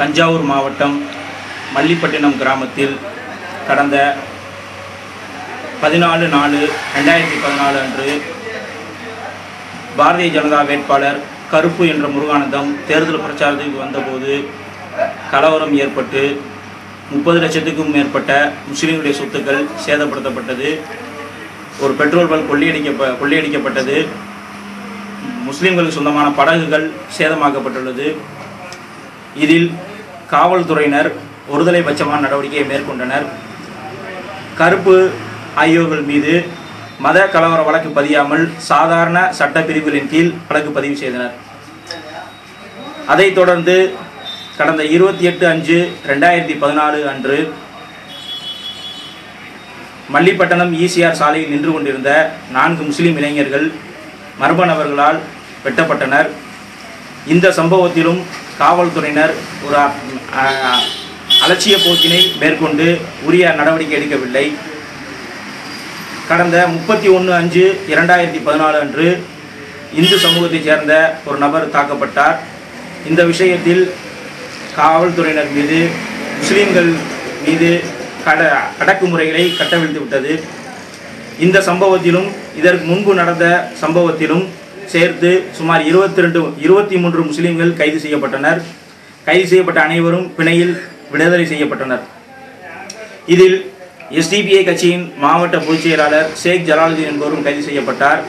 தஞ்சாவூர் மாவட்டம் மல்லிப்பட்டினம் கிராமத்தில் கடந்த பதினாலு நாலு ரெண்டாயிரத்தி பதினாலு அன்று பாரதிய ஜனதா வேட்பாளர் கருப்பு என்ற முருகானந்தம் தேர்தல் பிரச்சாரத்துக்கு வந்தபோது கலவரம் ஏற்பட்டு முப்பது லட்சத்துக்கும் மேற்பட்ட முஸ்லீம்களுடைய சொத்துக்கள் சேதப்படுத்தப்பட்டது. ஒரு பெட்ரோல் பல் கொள்ளையடிக்க கொள்ளையடிக்கப்பட்டது. முஸ்லீம்களுக்கு சொந்தமான படகுகள் சேதமாக்கப்பட்டுள்ளது. இதில் காவல்துறையினர் ஒருதலை பட்சமான நடவடிக்கையை மேற்கொண்டனர். கருப்பு ஆகியோர்கள் மீது மத கலவர வழக்கு பதியாமல் சாதாரண சட்டப்பிரிவுகளின் கீழ் வழக்கு பதிவு செய்தனர். அதைத் தொடர்ந்து கடந்த இருபத்தி எட்டு அஞ்சு ரெண்டாயிரத்தி பதினாலு அன்று மல்லிப்பட்டணம் ஈசிஆர் சாலையில் நின்று கொண்டிருந்த நான்கு முஸ்லீம் இளைஞர்கள் மர்ம நபர்களால் வெட்டப்பட்டனர். இந்த சம்பவத்திலும் காவல்துறையினர் ஒரு அலட்சிய போக்கினை மேற்கொண்டு உரிய நடவடிக்கை எடுக்கவில்லை. கடந்த முப்பத்தி ஒன்று அஞ்சு இரண்டாயிரத்தி பதினாலு அன்று இந்து சமூகத்தைச் சேர்ந்த ஒரு நபர் தாக்கப்பட்டார். இந்த விஷயத்தில் காவல்துறையினர் மீது முஸ்லீம்கள் மீது கட அடக்குமுறைகளை கட்டவிழ்த்து விட்டது இந்த சம்பவத்திலும் இதற்கு முன்பு நடந்த சம்பவத்திலும் சேர்த்து சுமார் இருபத்தி ரெண்டு இருபத்தி மூன்று முஸ்லீம்கள் கைது செய்யப்பட்டனர். கைது செய்யப்பட்ட அனைவரும் பிணையில் விடுதலை செய்யப்பட்டனர். இதில் எஸ்டிபிஐ கட்சியின் மாவட்ட பொதுச் செயலாளர் ஷேக் ஜலாலுதீன் என்பவரும் கைது செய்யப்பட்டார்.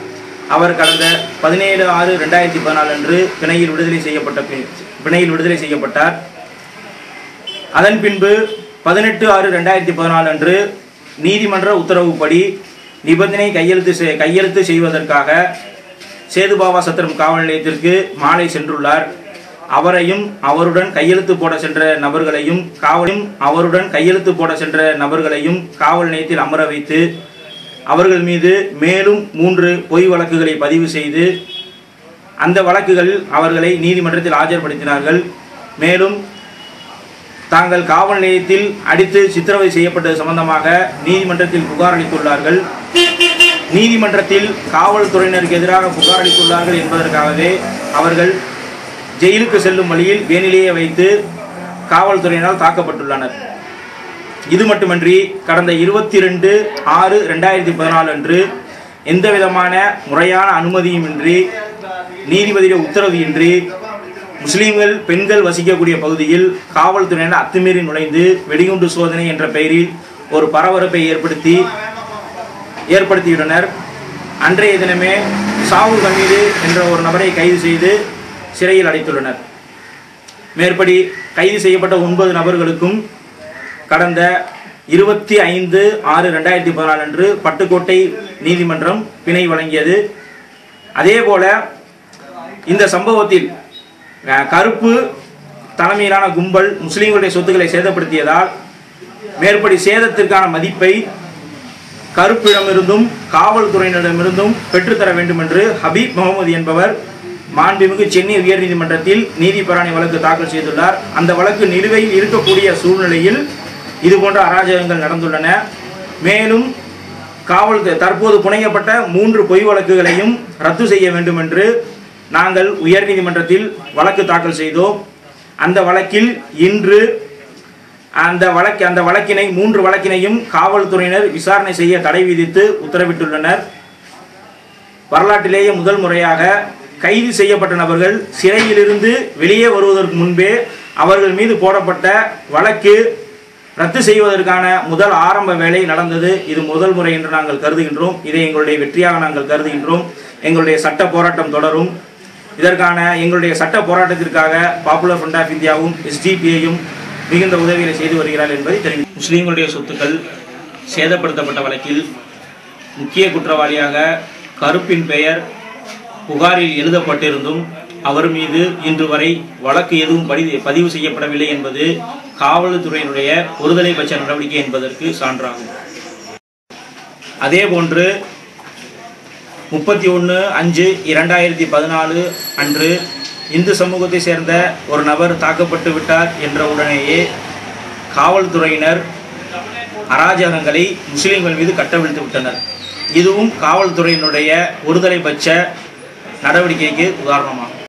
அவர் கடந்த பதினேழு ஆறு ரெண்டாயிரத்தி பதினாலு அன்று பிணையில் விடுதலை செய்யப்பட்ட பி- பிணையில் விடுதலை செய்யப்பட்டார். அதன் பின்பு பதினெட்டு ஆறு ரெண்டாயிரத்தி பதினாலு அன்று நீதிமன்ற உத்தரவுப்படி நிபந்தனை கையெழுத்து செய்- கையெழுத்து செய்வதற்காக சேதுபாபா சத்திரம் காவல் நிலையத்திற்கு மாலை சென்றுள்ளார். அவரையும் அவருடன் கையெழுத்து போட சென்ற நபர்களையும் காவலையும் அவருடன் கையெழுத்து போட சென்ற நபர்களையும் காவல் நிலையத்தில் அமர வைத்து அவர்கள் மீது மேலும் மூன்று பொய் வழக்குகளை பதிவு செய்து அந்த வழக்குகளில் அவர்களை நீதிமன்றத்தில் ஆஜர்படுத்தினார்கள். மேலும் தாங்கள் காவல் நிலையத்தில் அடித்து சித்திரவதை செய்யப்பட்டது சம்பந்தமாக நீதிமன்றத்தில் புகார் அளித்துள்ளார்கள். நீதிமன்றத்தில் காவல்துறையினருக்கு எதிராக புகார் அளித்துள்ளார்கள் என்பதற்காகவே அவர்கள் ஜெயிலுக்கு செல்லும் வழியில் வேனிலேயே வைத்து காவல்துறையினால் தாக்கப்பட்டுள்ளனர். இது மட்டுமன்றி கடந்த இருபத்தி ரெண்டு ஆறு ரெண்டாயிரத்தி பதினாலு அன்று எந்த விதமான முறையான அனுமதியுமின்றி நீதிபதியுடைய உத்தரவு இன்றி முஸ்லீம்கள் பெண்கள் வசிக்கக்கூடிய பகுதியில் காவல்துறையினர் அத்துமீறி நுழைந்து வெடிகுண்டு சோதனை என்ற பெயரில் ஒரு பரபரப்பை ஏற்படுத்தி ஏற்படுத்தியுள்ளனர். அன்றைய தினமே சாவு கமீது என்ற ஒரு நபரை கைது செய்து சிறையில் அடைத்துள்ளனர். மேற்படி கைது செய்யப்பட்ட ஒன்பது நபர்களுக்கும் கடந்த இருபத்தி ஐந்து ஆறு ரெண்டாயிரத்தி பதினாலு அன்று பட்டுக்கோட்டை நீதிமன்றம் பிணை வழங்கியது. அதேபோல இந்த சம்பவத்தில் கருப்பு தலைமையிலான கும்பல் முஸ்லீம்களுடைய சொத்துக்களை சேதப்படுத்தியதால் மேற்படி சேதத்திற்கான மதிப்பை கருப்பிடமிருந்தும் காவல்துறையினரிடமிருந்தும் பெற்றுத்தர வேண்டும் என்று ஹபீப் முகமது என்பவர் மாண்புமிகு சென்னை உயர்நீதிமன்றத்தில் நீதிபராணி வழக்கு தாக்கல் செய்துள்ளார். அந்த வழக்கு நிலுவையில் இருக்கக்கூடிய சூழ்நிலையில் இதுபோன்ற அராஜகங்கள் நடந்துள்ளன. மேலும் காவல் தற்போது புனையப்பட்ட மூன்று பொய் வழக்குகளையும் ரத்து செய்ய வேண்டும் என்று நாங்கள் உயர்நீதிமன்றத்தில் வழக்கு தாக்கல் செய்தோம். அந்த வழக்கில் இன்று அந்த வழக்கு அந்த வழக்கினை மூன்று வழக்கினையும் காவல்துறையினர் விசாரணை செய்ய தடை விதித்து உத்தரவிட்டுள்ளனர். வரலாற்றிலேயே முதல் முறையாக கைது செய்யப்பட்ட நபர்கள் சிறையிலிருந்து வெளியே வருவதற்கு முன்பே அவர்கள் மீது போடப்பட்ட வழக்கு ரத்து செய்வதற்கான முதல் ஆரம்ப வேலை நடந்தது. இது முதல் முறை என்று நாங்கள் கருதுகின்றோம். இதை எங்களுடைய வெற்றியாக நாங்கள் கருதுகின்றோம். எங்களுடைய சட்ட போராட்டம் தொடரும். இதற்கான எங்களுடைய சட்ட போராட்டத்திற்காக பாப்புலர் ஃப்ரண்ட் ஆஃப் இந்தியாவும் எஸ்டிபிஐயும் மிகுந்த உதவிகளை செய்து வருகிறார் என்பதை தெரிவி முஸ்லீம்களுடைய சொத்துக்கள் சேதப்படுத்தப்பட்ட வழக்கில் முக்கிய குற்றவாளியாக கருப்பின் பெயர் புகாரில் எழுதப்பட்டிருந்தும் அவர் மீது இன்று வரை வழக்கு எதுவும் படி- பதிவு செய்யப்படவில்லை என்பது காவல்துறையினுடைய ஒருதலை பட்ச நடவடிக்கை என்பதற்கு சான்றாகும். அதேபோன்று முப்பத்தி ஒன்று அஞ்சு இரண்டாயிரத்தி பதினாலு அன்று இந்து சமூகத்தை சேர்ந்த ஒரு நபர் தாக்கப்பட்டு விட்டார் என்ற உடனேயே காவல்துறையினர் அராஜகங்களை முஸ்லீம்கள் மீது கட்டவிழ்த்து விட்டனர். இதுவும் காவல்துறையினுடைய ஒருதலைபட்ச நடவடிக்கைக்கு உதாரணமாகும்.